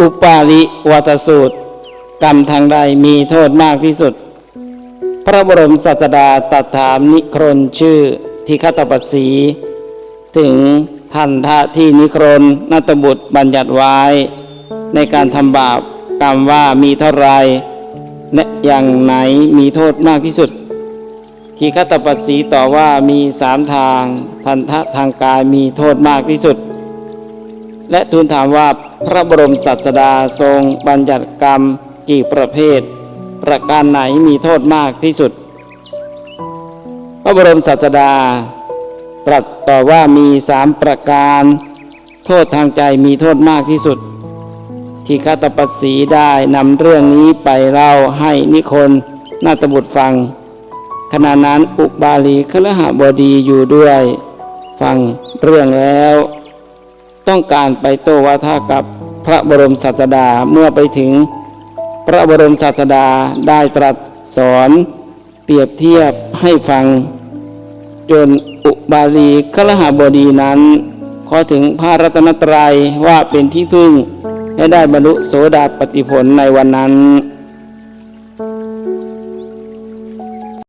อุปาลิวัตสูตร กรรมทางใดมีโทษมากที่สุด พระบรมศาสดาตรัสถามนิครนชื่อทิคตปัสสี ถึงทันทะที่นิครนนัตบุตรบัญญัติไว้ ในการทำบาปกรรมว่ามีเท่าไรและอย่างไหนมีโทษมากที่สุด ทีฆตปัสสีต่อว่ามีสามทาง ทันทะทางกายมีโทษมากที่สุด และทูลถามว่าพระบรมศาสดาทรงบัญญัติกรรมกี่ประเภท ประการไหนมีโทษมากที่สุด พระบรมศาสดา ตรัสต่อว่ามีสามประการ โทษทางใจมีโทษมากที่สุด ที่คาตปัสสีได้นำเรื่องนี้ไปเล่าให้นิคนนาตบุตรฟัง ขณะนั้นอุบาลีคลหบดีอยู่ด้วย ฟังเรื่องแล้ว ต้องการไปโต้วาทากับพระบรมศาสดาเมื่อไปถึง พระบรมศาสดาได้ตรัสสอนเปรียบเทียบให้ฟัง จนอุบาลีคลหบดีนั้นขอถึงพระรัตนตรัยว่าเป็นที่พึ่ง และได้บรรลุโสดาปติผลในวันนั้น